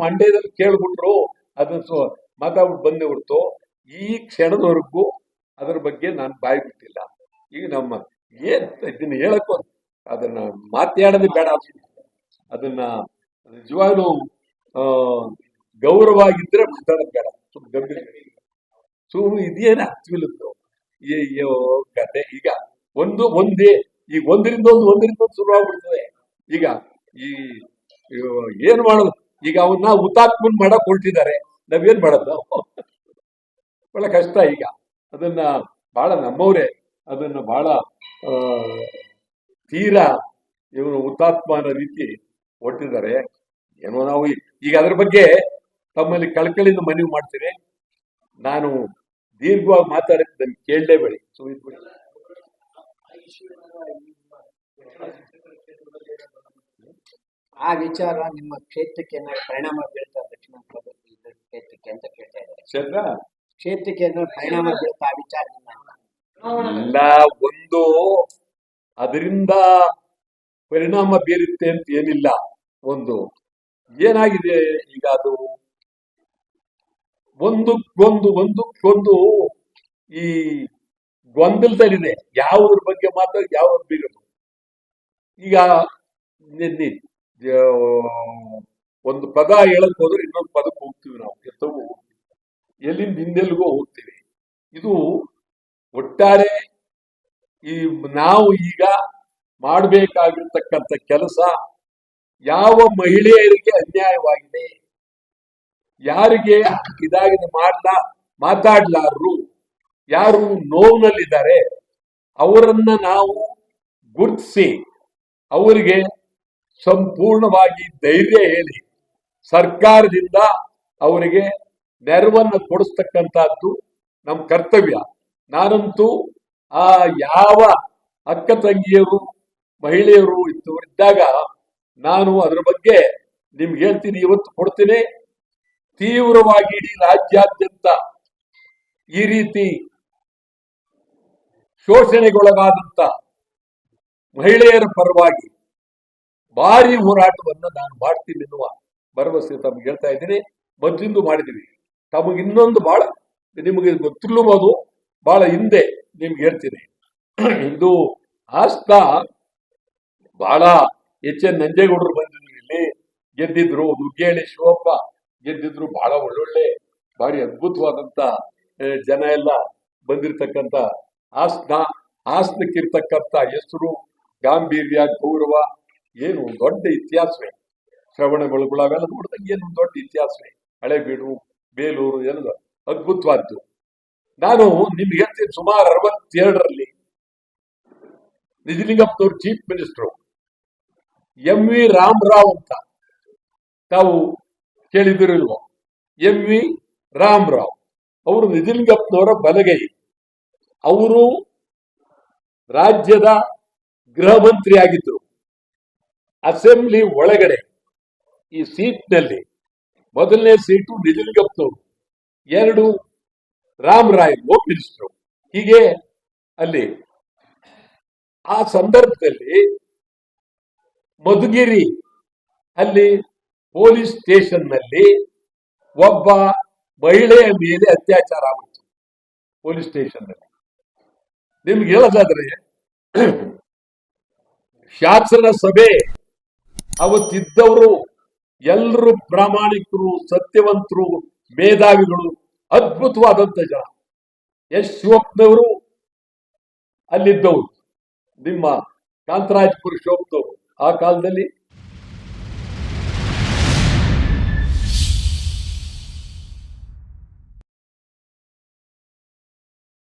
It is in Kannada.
ಮಂಡ್ಯದಲ್ಲಿ ಕೇಳ್ಬಿಟ್ರು ಅದನ್ನ ಮಾತಾಡ್ಬಿಟ್ಟು ಬಂದೆ ಹೊರ್ತು ಈ ಕ್ಷಣದವರೆಗೂ ಅದ್ರ ಬಗ್ಗೆ ನಾನು ಬಾಯಿ ಬಿಟ್ಟಿಲ್ಲ. ಈಗ ನಮ್ಮ, ಏನ್ ಇದನ್ನ ಹೇಳಕ್ಕೂ ಅದನ್ನ ಮಾತಾಡೋದೇ ಬೇಡ. ಅದನ್ನ ನಿಜವಾಗ್ಲೂ, ಆ ಗೌರವ ಆಗಿದ್ರೆ ಮಾತಾಡೋದು ಬೇಡ. ಸುಮ್ ಗಂಭೀರ. ಸುಮ್ಮನೆ ಇದೇನ ಹಚ್ವಿಲ್ಲದ್ದು ಅಯ್ಯೋ ಕತೆ. ಈಗ ಒಂದು, ಒಂದೇ, ಈಗ ಒಂದರಿಂದ ಒಂದು ಒಂದರಿಂದ ಒಂದು ಶುರು ಆಗ್ಬಿಡ್ತದೆ. ಈಗ ಈ, ಏನ್ ಮಾಡೋದು? ಈಗ ಅವನ್ನ ಹುತಾತ್ಮನ್ ಮಾಡಕ್ ಹೊರಟಿದ್ದಾರೆ. ನಾವೇನ್ ಮಾಡೋದು? ಒಳ್ಳೆ ಕಷ್ಟ ಈಗ. ಅದನ್ನ ಬಹಳ ನಮ್ಮವರೇ, ಅದನ್ನ ಬಹಳ ತೀರಾ ಇವರು ಅನ್ನೋ ರೀತಿ ಹೊರಟಿದ್ದಾರೆ. ಏನೋ ನಾವು ಈಗ ಅದ್ರ ಬಗ್ಗೆ ತಮ್ಮಲ್ಲಿ ಕಳ್ಕಳಿಂದ ಮನವಿ ಮಾಡ್ತೀನಿ. ನಾನು ದೀರ್ಘವಾಗಿ ಮಾತಾಡಕ್ಕೆ ನನ್ಗೆ ಕೇಳಲೇಬೇಡಿ. ಬಿಡಿ. ಆ ವಿಚಾರ ನಿಮ್ಮ ಕ್ಷೇತ್ರಕ್ಕೆ ಪರಿಣಾಮ ಬೀಳ್ತಾ ದಕ್ಷಿಣ ಕ್ಷೇತ್ರಕ್ಕೆ ಅಂತ ಕೇಳ್ತಾ ಇದ್ದಾರೆ. ಕ್ಷೇತ್ರ? ಕ್ಷೇತ್ರಕ್ಕೆ ಪರಿಣಾಮ ಬೀಳ್ತಾ ಆ ವಿಚಾರದಿಂದ ಎಲ್ಲ ಒಂದು ಅದರಿಂದ ಪರಿಣಾಮ ಬೀರುತ್ತೆ ಅಂತ ಏನಿಲ್ಲ. ಒಂದು ಏನಾಗಿದೆ ಈಗ ಅದು? ಒಂದಕ್ಕೊಂದು ಒಂದಕ್ಕೊಂದು ಈ ಗೊಂದಲದಲ್ಲಿದೆ. ಯಾವುದ್ರ ಬಗ್ಗೆ ಮಾತ್ರ ಯಾವ್ದು ಬೀರೋದು ಈಗ ನಿನ್ನೆ ಒಂದು ಪದ ಹೇಳಕ್ ಹೋದ್ರೆ ಇನ್ನೊಂದು ಪದಕ್ಕೆ ಹೋಗ್ತೀವಿ ನಾವು ಎತ್ತಗೂ ಹೋಗ್ತೀವಿ. ಎಲ್ಲಿಂದ ಹಿಂದೆಲ್ಗೋ ಹೋಗ್ತೀವಿ. ಇದು ಒಟ್ಟಾರೆ ಈ ನಾವು ಈಗ ಮಾಡಬೇಕಾಗಿರ್ತಕ್ಕಂಥ ಕೆಲಸ ಯಾವ ಮಹಿಳೆಯರಿಗೆ ಅನ್ಯಾಯವಾಗಿದೆ? ಯಾರಿಗೆ ಇದಾಗಿದೆ ಮಾಡ್ಲಾ, ಮಾತಾಡ್ಲಾರರು? ಯಾರು ನೋವಿನಲ್ಲಿದ್ದಾರೆ? ಅವರನ್ನ ನಾವು ಗುರುತಿಸಿ, ಅವರಿಗೆ ಸಂಪೂರ್ಣವಾಗಿ ಧೈರ್ಯ ಹೇಳಿ ಸರ್ಕಾರದಿಂದ ಅವರಿಗೆ ನೆರವನ್ನು ಕೊಡಿಸ್ತಕ್ಕಂಥದ್ದು ನಮ್ಮ ಕರ್ತವ್ಯ. ನಾನಂತೂ ಆ ಯಾವ ಅಕ್ಕ ತಂಗಿಯರು, ಮಹಿಳೆಯರು ಇದ್ದವರಿದ್ದಾಗ ನಾನು ಅದರ ಬಗ್ಗೆ ನಿಮ್ಗೆ ಹೇಳ್ತೀನಿ, ಇವತ್ತು ಕೊಡ್ತೀನಿ. ತೀವ್ರವಾಗಿ ಇಡೀ ರಾಜ್ಯಾದ್ಯಂತ ಈ ರೀತಿ ಶೋಷಣೆಗೊಳಗಾದಂತ ಮಹಿಳೆಯರ ಪರವಾಗಿ ಭಾರಿ ಹೋರಾಟವನ್ನು ನಾನು ಮಾಡ್ತೀನಿ ಎನ್ನುವ ಭರವಸೆ ತಮ್ಗೆ ಹೇಳ್ತಾ ಇದ್ದೀನಿ. ಮೊದಲಿಂದು ಮಾಡಿದೀವಿ ತಮಗೆ ಇನ್ನೊಂದು ಬಹಳ ನಿಮಗೆ ಗೊತ್ತಿಲ್ಲಬಹುದು ಬಹಳ ಹಿಂದೆ ನಿಮ್ಗೆ ಹೇಳ್ತೀನಿ. ಇಂದು ಆಸ್ತ ಬಹಳ ಎಚ್ ಎನ್ ನಂಜೇಗೌಡರು ಬಂದಿದ್ರು ಇಲ್ಲಿ. ಗೆದ್ದಿದ್ರು ದುಗ್ಗೇಳಿ ಶಿವಪ್ಪ, ಗೆದ್ದಿದ್ರು ಬಹಳ ಒಳ್ಳೊಳ್ಳೆ, ಭಾರಿ ಅದ್ಭುತವಾದಂತ ಜನ ಎಲ್ಲ ಬಂದಿರತಕ್ಕಂತ ಆಸ್ನ ಆಸ್ನಕ್ಕಿರ್ತಕ್ಕಂಥ ಹೆಸರು, ಗಾಂಭೀರ್ಯ, ಗೌರವ ಏನು ದೊಡ್ಡ ಇತಿಹಾಸವೇ ಶ್ರವಣ ಬೆಳಗುಳ ಅವೆಲ್ಲ ನೋಡಿದಾಗ ಏನು ದೊಡ್ಡ ಇತಿಹಾಸವೇ ಹಳೆಬೀಡು, ಬೇಲೂರು, ಎಲ್ಲ ಅದ್ಭುತವಾದ್ದು. ನಾನು ನಿಮ್ಗೆ ಹೇಳ್ತೀನಿ, ಸುಮಾರು ಅರವತ್ತೆರಡರಲ್ಲಿ ನಿಜಲಿಂಗಪ್ಪನವ್ರು chief minister M V Rama Rao ಅಂತ ತಾವು ಕೇಳಿದಿರಲ್ವೋ? ಎಂ ವಿ ರಾಮರಾವ್ ಅವರು ನಿಜಲಿಂಗಪ್ಪನವರ ಬಲಗೈ. ಅವರು ರಾಜ್ಯದ ಗೃಹ ಮಂತ್ರಿ ಆಗಿದ್ರು ಅಸೆಂಬ್ಲಿ ಒಳಗಡೆ ಈ ಸೀಟ್ನಲ್ಲಿ ಮೊದಲನೇ ಸೀಟು ನಿಜಲಿಂಗಪ್ಪನವರು, ಎರಡು ರಾಮರಾಯ್ ಹೋಮ್ ಮಿನಿಸ್ಟರ್ ಹೀಗೆ ಅಲ್ಲಿ ಆ ಸಂದರ್ಭದಲ್ಲಿ ಮಧುಗಿರಿ ಅಲ್ಲಿ ಪೊಲೀಸ್ ಸ್ಟೇಷನ್ನಲ್ಲಿ ಒಬ್ಬ ಮಹಿಳೆಯ ಮೇಲೆ ಅತ್ಯಾಚಾರ ಆಗುತ್ತೆ ಪೊಲೀಸ್ ಸ್ಟೇಷನ್ನಲ್ಲಿ ನಿಮ್ಗೆ ಹೇಳೋದಾದ್ರೆ ಶಾಸನ ಸಭೆ ಅವತ್ತಿದ್ದವರು ಎಲ್ಲರೂ ಪ್ರಾಮಾಣಿಕರು, ಸತ್ಯವಂತರು, ಮೇಧಾವಿಗಳು ಅದ್ಭುತವಾದಂತ ಜನ. ಎಸ್ ಶಿವಪ್ಪನವರು ಅಲ್ಲಿದ್ದವರು, ನಿಮ್ಮ ಕಾಂತರಾಜ್ ಶಿವಪ್ಪನವರು. ಆ ಕಾಲದಲ್ಲಿ